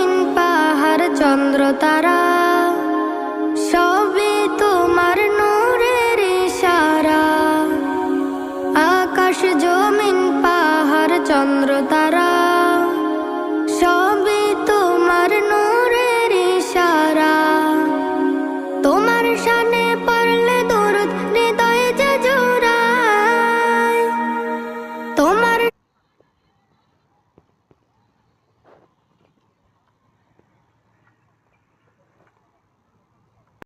দিন পাহাড় চন্দ্র তারা সবে তোমার নূরের ইশারা। আকাশ, জমিন, পাহাড়, চন্দ্র তারা সবে তোমার নূরের ইশারা। তোমার সামনে